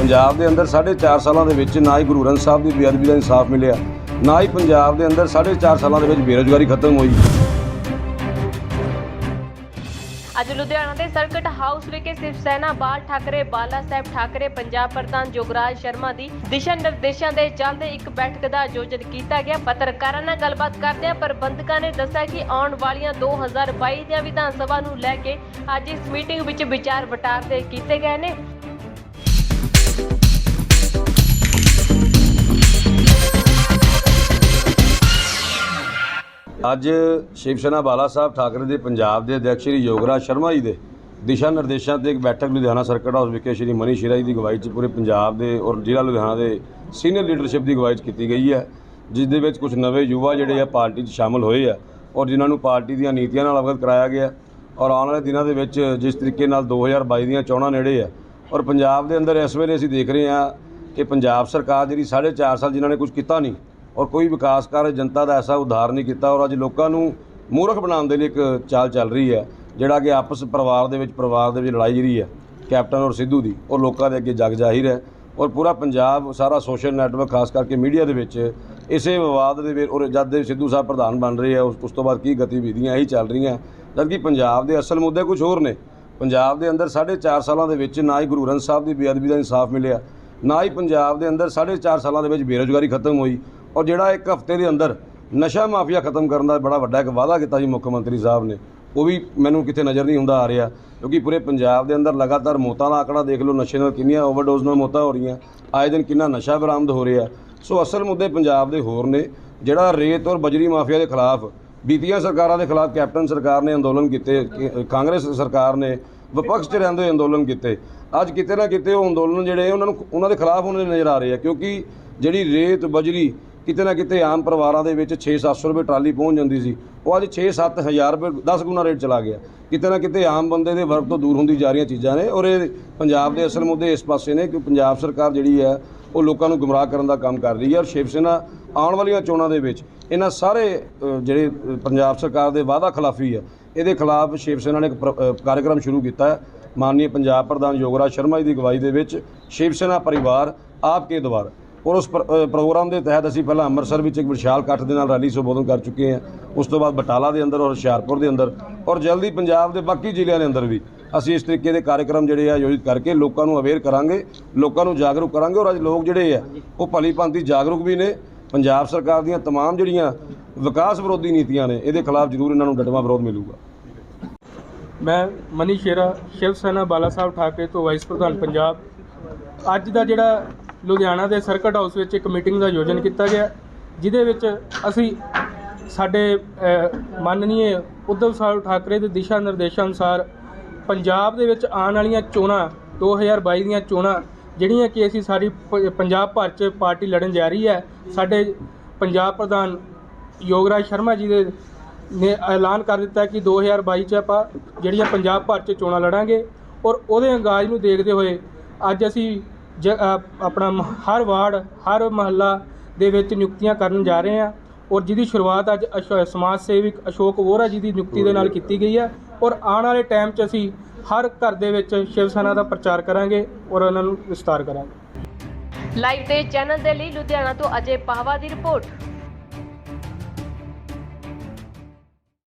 ਪੰਜਾਬ ਦੇ ਅੰਦਰ 4.5 ਸਾਲਾਂ ਦੇ ਵਿੱਚ ਨਾ ਹੀ ਗੁਰੂ ਗ੍ਰੰਥ ਸਾਹਿਬ ਦੀ ਬੇਅਦਬੀ ਦਾ ਇਨਸਾਫ ਮਿਲਿਆ, ਨਾ ਹੀ ਪੰਜਾਬ ਦੇ ਅੰਦਰ 4.5 ਸਾਲਾਂ ਦੇ ਵਿੱਚ ਬੇਰੁਜ਼ਗਾਰੀ ਖਤਮ ਹੋਈ। ਅੱਜ ਲੁਧਿਆਣਾ ਦੇ ਸਰਕਟ ਹਾਊਸ ਵਿਖੇ ਸਿਵ ਸੈਨਾ ਬਾਲ ਠਾਕਰੇ, ਬਾਲਾ ਸਾਹਿਬ ਠਾਕਰੇ, ਪੰਜਾਬ ਪ੍ਰਧਾਨ ਜੋਗਰਾਜ ਸ਼ਰਮਾ ਦੀ ਦਿਸ਼ਾ ਨਿਰਦੇਸ਼ਾਂ ਦੇ ਚੱਲਦੇ ਇੱਕ ਬੈਠਕ ਦਾ ਆਯੋਜਨ ਕੀਤਾ ਗਿਆ। ਪੱਤਰਕਾਰਾਂ ਨਾਲ ਗੱਲਬਾਤ ਕਰਦਿਆਂ ਪ੍ਰਬੰਧਕਾਂ ਨੇ ਦੱਸਿਆ ਕਿ ਆਉਣ ਵਾਲੀਆਂ 2022 ਦੀਆਂ ਵਿਧਾਨ ਸਭਾ ਨੂੰ ਲੈ ਕੇ ਅੱਜ ਇਸ ਮੀਟਿੰਗ ਵਿੱਚ ਵਿਚਾਰ ਵਟਾਂਦਰੇ ਕੀਤੇ ਗਏ ਨੇ। ਅੱਜ ਸ਼ਿਵ ਸੈਨਾ ਬਾਲਾ ਸਾਹਿਬ ਠਾਕਰੇ ਦੇ ਪੰਜਾਬ ਦੇ ਅਧਿਕਸ਼ ਸ਼੍ਰੀ ਯੋਗਰਾਜ ਸ਼ਰਮਾ ਜੀ ਦੇ ਦਿਸ਼ਾ ਨਿਰਦੇਸ਼ਾਂ ਤੇ ਇੱਕ ਬੈਠਕ ਲੁਧਿਆਣਾ ਸਰਕਟ ਹਾਊਸ ਵਿਖੇ ਸ਼੍ਰੀ ਮਨੀ ਸ਼ੇਰਾ ਜੀ ਦੀ ਅਗਵਾਈ 'ਚ ਪੂਰੇ ਪੰਜਾਬ ਦੇ ਔਰ ਜ਼ਿਲ੍ਹਾ ਲੁਧਿਆਣਾ ਦੇ ਸੀਨੀਅਰ ਲੀਡਰਸ਼ਿਪ ਦੀ ਅਗਵਾਈ 'ਚ ਕੀਤੀ ਗਈ ਹੈ, ਜਿਸ ਦੇ ਵਿੱਚ ਕੁਝ ਨਵੇਂ ਯੁਵਾ ਜਿਹੜੇ ਆ ਪਾਰਟੀ 'ਚ ਸ਼ਾਮਲ ਹੋਏ ਆ ਔਰ ਜਿਨ੍ਹਾਂ ਨੂੰ ਪਾਰਟੀ ਦੀਆਂ ਨੀਤੀਆਂ ਨਾਲ ਅਵਗਤ ਕਰਾਇਆ ਗਿਆ ਔਰ ਆਉਣ ਵਾਲੇ ਦਿਨਾਂ ਦੇ ਵਿੱਚ ਜਿਸ ਤਰੀਕੇ ਨਾਲ 2022 ਦੀਆਂ ਚੋਣਾਂ ਨੇੜੇ ਆ ਔਰ ਪੰਜਾਬ ਦੇ ਅੰਦਰ ਇਸ ਵੇਲੇ ਅਸੀਂ ਦੇਖ ਰਹੇ ਹਾਂ ਕਿ ਪੰਜਾਬ ਸਰਕਾਰ ਜਿਹੜੀ 4.5 ਸਾਲ ਜਿਨ੍ਹਾਂ ਨੇ ਕੁਝ ਕੀਤਾ ਨਹੀਂ ਔਰ ਕੋਈ ਵਿਕਾਸ ਕਾਰਜ ਜਨਤਾ ਦਾ ਐਸਾ ਉਧਾਰ ਨਹੀਂ ਕੀਤਾ ਔਰ ਅੱਜ ਲੋਕਾਂ ਨੂੰ ਮੂਰਖ ਬਣਾਉਣ ਦੇ ਲਈ ਇੱਕ ਚਾਲ ਚੱਲ ਰਹੀ ਹੈ, ਜਿਹੜਾ ਕਿ ਆਪਸ ਪਰਿਵਾਰ ਦੇ ਵਿੱਚ, ਪਰਿਵਾਰ ਦੇ ਵਿੱਚ ਲੜਾਈ ਜਿਹੜੀ ਹੈ, ਕੈਪਟਨ ਔਰ ਸਿੱਧੂ ਦੀ ਉਹ ਲੋਕਾਂ ਦੇ ਅੱਗੇ ਜਗ ਜ਼ਾਹਿਰ ਹੈ ਔਰ ਪੂਰਾ ਪੰਜਾਬ, ਸਾਰਾ ਸੋਸ਼ਲ ਨੈਟਵਰਕ, ਖਾਸ ਕਰਕੇ ਮੀਡੀਆ ਦੇ ਵਿੱਚ ਇਸੇ ਵਿਵਾਦ ਦੇ ਵਿੱਚ, ਔਰ ਜਦ ਦੇ ਸਿੱਧੂ ਸਾਹਿਬ ਪ੍ਰਧਾਨ ਬਣ ਰਹੇ ਆ ਉਸ ਤੋਂ ਬਾਅਦ ਕੀ ਗਤੀਵਿਧੀਆਂ ਇਹੀ ਚੱਲ ਰਹੀਆਂ, ਜਦਕਿ ਪੰਜਾਬ ਦੇ ਅਸਲ ਮੁੱਦੇ ਕੁਝ ਹੋਰ ਨੇ। ਪੰਜਾਬ ਦੇ ਅੰਦਰ 4.5 ਸਾਲਾਂ ਦੇ ਵਿੱਚ ਨਾ ਹੀ ਗੁਰੂ ਗ੍ਰੰਥ ਸਾਹਿਬ ਦੀ ਬੇਅਦਬੀ ਦਾ ਇਨਸਾਫ ਮਿਲਿਆ, ਨਾ ਹੀ ਪੰਜਾਬ ਦੇ ਅੰਦਰ 4.5 ਸਾਲਾਂ ਦੇ ਵਿੱਚ ਬੇਰੁਜ਼ਗਾਰੀ ਖਤਮ ਹੋਈ ਔਰ ਜਿਹੜਾ ਇੱਕ ਹਫ਼ਤੇ ਦੇ ਅੰਦਰ ਨਸ਼ਾ ਮਾਫੀਆ ਖਤਮ ਕਰਨ ਦਾ ਬੜਾ ਵੱਡਾ ਇੱਕ ਵਾਅਦਾ ਕੀਤਾ ਸੀ ਮੁੱਖ ਮੰਤਰੀ ਸਾਹਿਬ ਨੇ, ਉਹ ਵੀ ਮੈਨੂੰ ਕਿਤੇ ਨਜ਼ਰ ਨਹੀਂ ਹੁੰਦਾ ਆ ਰਿਹਾ, ਕਿਉਂਕਿ ਪੂਰੇ ਪੰਜਾਬ ਦੇ ਅੰਦਰ ਲਗਾਤਾਰ ਮੌਤਾਂ ਦਾ ਆંકੜਾ ਦੇਖ ਲਓ, ਨਸ਼ੇ ਨਾਲ ਕਿੰਨੀਆਂ ਓਵਰਡੋਜ਼ ਨਾਲ ਮੌਤਾਂ ਹੋ ਰਹੀਆਂ, ਆਏ ਦਿਨ ਕਿੰਨਾ ਨਸ਼ਾ ਬਰਾਮਦ ਹੋ ਰਿਹਾ। ਸੋ ਅਸਲ ਮੁੱਦੇ ਪੰਜਾਬ ਦੇ ਹੋਰ ਨੇ, ਜਿਹੜਾ ਰੇਤ ਔਰ ਬਜਰੀ ਮਾਫੀਆ ਦੇ ਖਿਲਾਫ ਬੀਤੀਆਂ ਸਰਕਾਰਾਂ ਦੇ ਖਿਲਾਫ ਕੈਪਟਨ ਸਰਕਾਰ ਨੇ ਅੰਦੋਲਨ ਕੀਤੇ ਕਾਂਗਰਸ ਸਰਕਾਰ ਨੇ ਵਿਪਕਸ਼ 'ਚ ਰਹਿੰਦੇ ਹੋਏ ਅੰਦੋਲਨ ਕੀਤੇ, ਅੱਜ ਕਿਤੇ ਨਾ ਕਿਤੇ ਉਹ ਅੰਦੋਲਨ ਜਿਹੜੇ ਉਹਨਾਂ ਨੂੰ, ਉਹਨਾਂ ਦੇ ਖਿਲਾਫ ਉਹਨਾਂ ਦੇ ਨਜ਼ਰ ਆ ਰਹੇ ਆ, ਕਿਉਂਕਿ ਜਿਹੜੀ ਰੇਤ, ਬਜਰੀ ਕਿਤੇ ਨਾ ਕਿਤੇ ਆਮ ਪਰਿਵਾਰਾਂ ਦੇ ਵਿੱਚ 6-700 ਰੁਪਏ ਟਰਾਲੀ ਪਹੁੰਚ ਜਾਂਦੀ ਸੀ। ਉਹ ਅੱਜ 6-7000 ਰੁਪਏ 10 ਗੁਣਾ ਰੇਟ ਚਲਾ ਗਿਆ। ਕਿਤੇ ਨਾ ਕਿਤੇ ਆਮ ਬੰਦੇ ਦੇ ਵਰਗ ਤੋਂ ਦੂਰ ਹੁੰਦੀ ਜਾ ਰਹੀਆਂ ਚੀਜ਼ਾਂ ਨੇ ਔਰ ਇਹ ਪੰਜਾਬ ਦੇ ਅਸਲ ਮੁੱਦੇ ਇਸ ਪਾਸੇ ਨੇ ਕਿ ਪੰਜਾਬ ਸਰਕਾਰ ਜਿਹੜੀ ਹੈ ਉਹ ਲੋਕਾਂ ਨੂੰ ਗੁੰਮਰਾਹ ਕਰਨ ਦਾ ਕੰਮ ਕਰ ਰਹੀ ਹੈ ਔਰ ਸ਼ਿਵ ਸੈਨਾ ਆਉਣ ਵਾਲੀਆਂ ਚੋਣਾਂ ਦੇ ਵਿੱਚ ਇਹਨਾਂ ਸਾਰੇ ਜਿਹੜੇ ਪੰਜਾਬ ਸਰਕਾਰ ਦੇ ਵਾਅਦਾ ਖਿਲਾਫੀ ਹੈ ਇਹਦੇ ਖਿਲਾਫ ਸ਼ਿਵ ਸੈਨਾ ਨੇ ਇੱਕ ਪ੍ਰ- ਅ, ਕਾਰਜਕ੍ਰਮ ਸ਼ੁਰੂ ਕੀਤਾ ਹੈ। ਮਾਨਨੀय ਪੰਜਾਬ ਪ੍ਰਧਾਨ ਯੋਗਰਾਜ ਸ਼ਰਮਾ ਜੀ ਦੀ ਅਗਵਾਈ ਦੇ ਵਿੱਚ ਸ਼ਿਵ ਸੈਨਾ ਪਰਿਵਾਰ ਆਪ ਕੇ ਦਵਾਰ। ਔਰ ਉਸ ਪ੍ਰ- ਅ, ਪ੍ਰੋਗਰਾਮ ਦੇ ਤਹਿਤ ਅਸੀਂ ਪਹਿਲਾਂ ਅੰਮ੍ਰਿਤਸਰ ਵਿੱਚ ਇੱਕ ਵਿਸ਼ਾਲ ਇਕੱਠ ਦੇ ਨਾਲ ਰੈਲੀ ਸੰਬੋਧਨ ਕਰ ਚੁੱਕੇ ਹਾਂ ਉਸ ਤੋਂ ਬਾਅਦ ਬਟਾਲਾ ਦੇ ਅੰਦਰ ਔਰ ਹੁਸ਼ਿਆਰਪੁਰ ਦੇ ਅੰਦਰ ਔਰ ਜਲਦੀ ਪੰਜਾਬ ਦੇ ਬਾਕੀ ਜ਼ਿਲ੍ਹਿਆਂ ਦੇ ਅੰਦਰ ਵੀ ਅਸੀਂ ਇਸ ਤਰੀਕੇ ਦੇ ਕਾਰਜਕ੍ਰਮ ਜਿਹੜੇ ਆ ਆਯੋਜਿਤ ਕਰਕੇ ਲੋਕਾਂ ਨੂੰ ਅਵੇਅਰ ਕਰਾਂਗੇ ਲੋਕਾਂ ਨੂੰ ਜਾਗਰੂਕ ਕਰਾਂਗੇ ਔਰ ਅੱਜ ਲੋਕ ਜਿਹੜੇ ਆ ਉਹ ਭਲੀ ਭਾਂਤੀ ਜਾਗਰੂਕ ਵੀ ਨੇ ਪੰਜਾਬ ਸਰਕਾਰ ਦੀਆਂ तमाम ਜਿਹੜੀਆਂ ਵਿਕਾਸ ਵਿਰੋਧੀ ਨੀਤੀਆਂ ਨੇ ਇਹਦੇ ਖਿਲਾਫ ਜ਼ਰੂਰ ਇਹਨਾਂ ਨੂੰ ਡਟਵਾਂ ਵਿਰੋਧ ਮਿਲੂਗਾ ਮੈਂ ਮਨੀ ਸ਼ੇਰਾ ਸ਼ਿਵ ਸੈਨਾ ਬਾਲਾ ਸਾਹਿਬ ਠਾਕਰੇ ਤੋਂ ਵਾਈਸ ਪ੍ਰਧਾਨ ਪੰਜਾਬ ਅੱਜ ਦਾ ਜਿਹੜਾ ਲੁਧਿਆਣਾ ਦੇ ਸਰਕਟ ਹਾਊਸ ਵਿੱਚ ਇੱਕ ਮੀਟਿੰਗ ਦਾ ਆਯੋਜਨ ਕੀਤਾ ਗਿਆ, ਜਿਹਦੇ ਵਿੱਚ ਅਸੀਂ ਸਾਡੇ ਮਾਨਨੀਏ ਉद्धਵ ਸਾਹਿਬ ਠਾਕਰੇ ਦੇ ਦਿਸ਼ਾ ਨਿਰਦੇਸ਼ਾਂ ਅਨੁਸਾਰ ਪੰਜਾਬ ਦੇ ਵਿੱਚ ਆਉਣ ਵਾਲੀਆਂ ਚੋਣਾਂ 2022 ਦੀਆਂ ਚੋਣਾਂ, ਜਿਹੜੀਆਂ ਕਿ ਅਸੀਂ ਸਾਰੀ ਪੰਜਾਬ ਭਰ 'ਚ ਪਾਰਟੀ ਲੜਨ ਜਾ ਰਹੀ ਹੈ, ਸਾਡੇ ਪੰਜਾਬ ਪ੍ਰਧਾਨ ਯੋਗਰਾਜ ਸ਼ਰਮਾ ਜੀ ਦੇ ਨੇ ਐਲਾਨ ਕਰ ਦਿੱਤਾ ਕਿ 2022 ਚ ਆਪਾਂ ਜਿਹੜੀਆਂ ਪੰਜਾਬ ਭਰ ਚ ਚੋਣਾਂ ਲੜਾਂਗੇ ਔਰ ਉਹਦੇ ਅੰਗਾਜ ਨੂੰ ਦੇਖਦੇ ਹੋਏ ਅੱਜ ਅਸੀਂ ਜ- ਆਪਣਾ ਹਰ ਵਾਰਡ ਹਰ ਮਹੱਲਾ ਦੇ ਵਿੱਚ ਨਿਯੁਕਤੀਆਂ ਕਰਨ ਜਾ ਰਹੇ ਹਾਂ ਔਰ ਜਿਹਦੀ ਸ਼ੁਰੂਆਤ ਅੱਜ ਅਸ਼ੋ- ਸਮਾਜ ਸੇਵਕ ਅਸ਼ੋਕ ਵੋਰਾ ਜੀ ਦੀ ਨਿਯੁਕਤੀ ਦੇ ਨਾਲ ਕੀਤੀ ਗਈ ਹੈ ਔਰ ਆਉਣ ਵਾਲੇ ਟਾਈਮ 'ਚ ਅਸੀਂ ਹਰ ਘਰ ਦੇ ਵਿੱਚ ਸ਼ਿਵ ਸੈਨਾ ਦਾ ਪ੍ਰਚਾਰ ਕਰਾਂਗੇ ਔਰ ਉਹਨਾਂ ਨੂੰ ਵਿਸਤਾਰ ਕਰਾਂਗੇ। ਲਾਈਵ ਦੇ ਚੈਨਲ ਦੇ ਲਈ ਲੁਧਿਆਣਾ ਤੋਂ ਅਜੇ ਪਾਹਵਾ ਦੀ ਰਿਪੋਰਟ।